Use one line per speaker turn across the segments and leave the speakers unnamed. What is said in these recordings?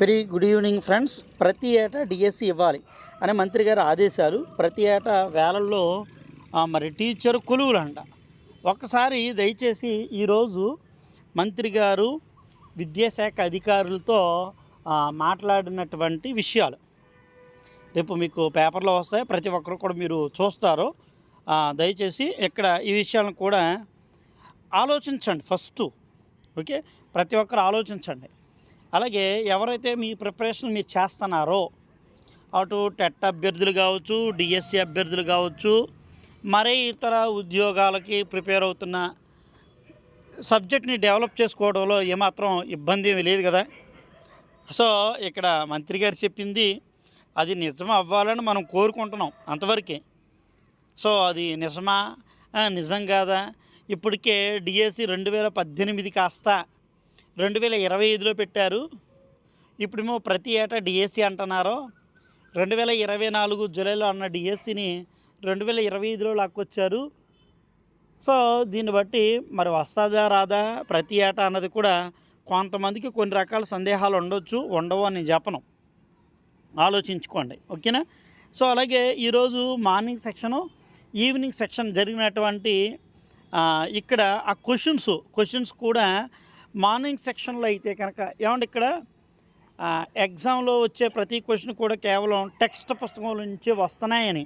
Very good evening friends. ప్రతి ఏటా DSC ఇవ్వాలి అని మంత్రి గారి ఆదేశాలు. ప్రతి ఏటా వేలల్లో మరి టీచర్ కొలువులు అంట ఒక్కసారి దయచేసి ఈరోజు మంత్రి గారు విద్యాశాఖ అధికారులతో మాట్లాడినటువంటి విషయాలు. రేపు మీకు పేపర్లో వస్తాయి. ప్రతి ఒక్కరు కూడా మీరు చూస్తారు. దయచేసి ఇక్కడ ఈ విషయాలను కూడా ఆలోచించండి ఫస్ట్. ఓకే? ప్రతి ఒక్కరు ఆలోచించండి. అలాగే ఎవరైతే మీ ప్రిపరేషన్ మీరు చేస్తున్నారో అటు టెట్ అభ్యర్థులు కావచ్చు డిఎస్సి అభ్యర్థులు కావచ్చు మరే ఇతర ఉద్యోగాలకి ప్రిపేర్ అవుతున్న సబ్జెక్ట్ని డెవలప్ చేసుకోవడంలో ఏమాత్రం ఇబ్బంది ఏమీ లేదు కదా. సో ఇక్కడ మంత్రి గారు చెప్పింది అది నిజం అవ్వాలని మనం కోరుకుంటున్నాం అంతవరకే. సో అది నిజమా? నిజం కాదా? ఇప్పటికే డిఎస్సి రెండు వేల పద్దెనిమిది కాస్త రెండు వేల ఇరవై ఐదులో పెట్టారు. ఇప్పుడేమో ప్రతి ఏటా డిఎస్సి అంటున్నారు. రెండు వేల ఇరవై నాలుగు జూలైలో అన్న డిఎస్సిని రెండు వేల ఇరవై ఐదులో లాక్కొచ్చారు. సో దీన్ని బట్టి మరి వస్తుందా రాదా ప్రతి ఏటా అన్నది కూడా కొంతమందికి కొన్ని రకాల సందేహాలు ఉండొచ్చు ఉండవు అని చెప్పను. ఆలోచించుకోండి. ఓకేనా? సో అలాగే ఈరోజు మార్నింగ్ సెక్షను ఈవినింగ్ సెక్షన్ జరిగినటువంటి ఇక్కడ ఆ క్వశ్చన్స్ క్వశ్చన్స్ కూడా మార్నింగ్ సెక్షన్లో అయితే కనుక ఏమంటే ఇక్కడ? ఎగ్జామ్లో వచ్చే ప్రతి క్వశ్చన్ కూడా కేవలం టెక్స్ట్ పుస్తకం నుంచి వస్తున్నాయని.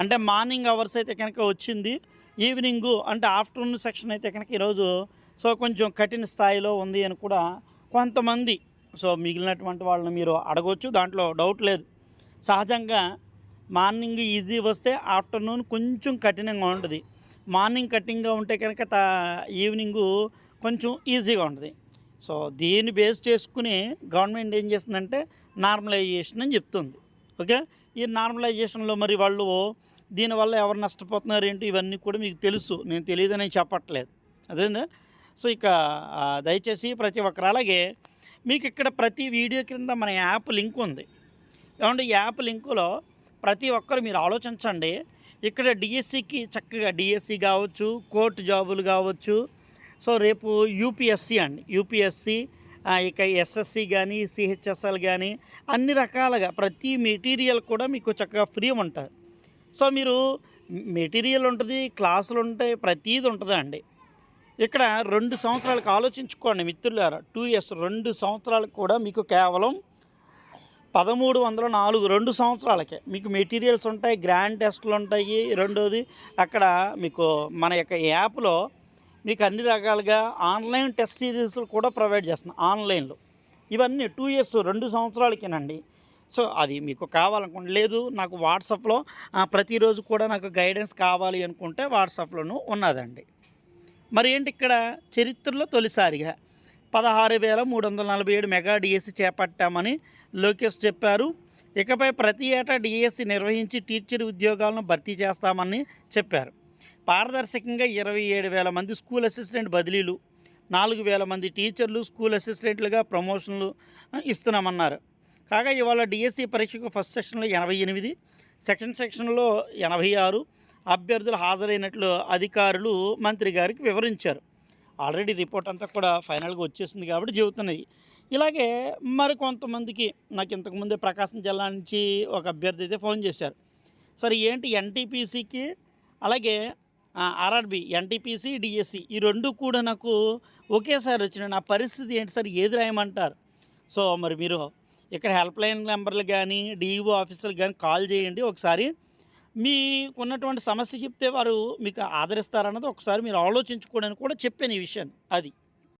అంటే మార్నింగ్ అవర్స్ అయితే కనుక వచ్చింది. ఈవినింగ్ అంటే ఆఫ్టర్నూన్ సెక్షన్ అయితే కనుక ఈరోజు సో కొంచెం కఠిన స్థాయిలో ఉంది అని కూడా కొంతమంది సో మిగిలినటువంటి వాళ్ళని మీరు అడగవచ్చు దాంట్లో డౌట్ లేదు. సహజంగా మార్నింగ్ ఈజీ వస్తే ఆఫ్టర్నూన్ కొంచెం కఠినంగా ఉంటుంది. మార్నింగ్ కఠినంగా ఉంటే కనుక ఈవినింగు కొంచెం ఈజీగా ఉంటుంది. సో దీన్ని బేస్ చేసుకుని గవర్నమెంట్ ఏం చేస్తుందంటే నార్మలైజేషన్ అని చెప్తుంది. ఓకే? ఈ నార్మలైజేషన్లో మరి వాళ్ళు దీనివల్ల ఎవరు నష్టపోతున్నారు ఏంటి ఇవన్నీ కూడా మీకు తెలుసు. నేను తెలియదని చెప్పట్లేదు. అదేందా? సో ఇక దయచేసి ప్రతి ఒక్కరు అలాగే మీకు ఇక్కడ ప్రతి వీడియో కింద మన యాప్ లింక్ ఉంది. ఏమంటే ఈ యాప్ లింకులో ప్రతి ఒక్కరు మీరు ఆలోచించండి. ఇక్కడ డిఎస్సికి చక్కగా డిఎస్సి కావచ్చు కోర్టు జాబులు కావచ్చు సో రేపు యూపీఎస్సి అండి. యూపీఎస్సి ఇక ఎస్ఎస్సి కానీ సిహెచ్ఎస్ఎల్ కానీ అన్ని రకాలుగా ప్రతి మెటీరియల్ కూడా మీకు చక్కగా ఫ్రీ ఉంటుంది సో మీరు మెటీరియల్ ఉంటుంది క్లాసులు ఉంటాయి ప్రతీది ఉంటుందండి ఇక్కడ రెండు సంవత్సరాలకు ఆలోచించుకోండి మిత్రులారా. టూ ఇయర్స్ రెండు సంవత్సరాలకు కూడా మీకు కేవలం పదమూడు వందల నాలుగు రెండు సంవత్సరాలకే. మీకు మెటీరియల్స్ ఉంటాయి గ్రాండ్ టెస్ట్లు ఉంటాయి రెండోది అక్కడ మీకు మన యొక్క యాప్లో మీకు అన్ని రకాలుగా ఆన్లైన్ టెస్ట్ సిరీస్లు కూడా ప్రొవైడ్ చేస్తున్నాం ఆన్లైన్లో. ఇవన్నీ టూ ఇయర్స్ రెండు సంవత్సరాలకేనండి. సో అది మీకు కావాలనుకోండి లేదు నాకు వాట్సాప్లో ప్రతిరోజు కూడా నాకు గైడెన్స్ కావాలి అనుకుంటే వాట్సాప్లోనూ ఉన్నదండి. మరి ఏంటి ఇక్కడ చరిత్రలో తొలిసారిగా పదహారు వేల మూడు వందల నలభై ఏడు మెగా డిఎస్సి చేపట్టామని లోకేష్ చెప్పారు. ఇకపై ప్రతి ఏటా డిఎస్సి నిర్వహించి టీచర్ ఉద్యోగాలను భర్తీ చేస్తామని చెప్పారు. పారదర్శకంగా ఇరవై ఏడు వేల మంది స్కూల్ అసిస్టెంట్ బదిలీలు నాలుగు వేల మంది టీచర్లు స్కూల్ అసిస్టెంట్లుగా ప్రమోషన్లు ఇస్తున్నామన్నారు. కాగా ఇవాళ డిఎస్సి పరీక్షకు ఫస్ట్ సెక్షన్లో ఎనభై ఎనిమిది సెకండ్ సెక్షన్లో ఎనభై ఆరు అభ్యర్థులు హాజరైనట్లు అధికారులు మంత్రి గారికి వివరించారు. ఆల్రెడీ రిపోర్ట్ అంతా కూడా ఫైనల్గా వచ్చేసింది కాబట్టి చెబుతున్నాయి. ఇలాగే మరి కొంతమందికి నాకు ఇంతకుముందే ప్రకాశం జిల్లా నుంచి ఒక అభ్యర్థి అయితే ఫోన్ చేశారు. సరే ఏంటి ఎన్టీపీసీకి అలాగే ఆర్ఆర్బి ఎన్టీపీసీ డిఎస్సి ఈ రెండు కూడా నాకు ఒకేసారి వచ్చినాయి. నా పరిస్థితి ఏంటి సార్? ఏది రాయమంటారు? సో మరి మీరు ఇక్కడ హెల్ప్ లైన్ నెంబర్లు కానీ డిఈఓ ఆఫీసర్లు కానీ కాల్ చేయండి. ఒకసారి మీకున్నటువంటి సమస్య చెప్తే వారు మీకు ఆదరిస్తారన్నది ఒకసారి మీరు ఆలోచించుకోవడానికి కూడా చెప్పాను ఈ విషయాన్ని. అది.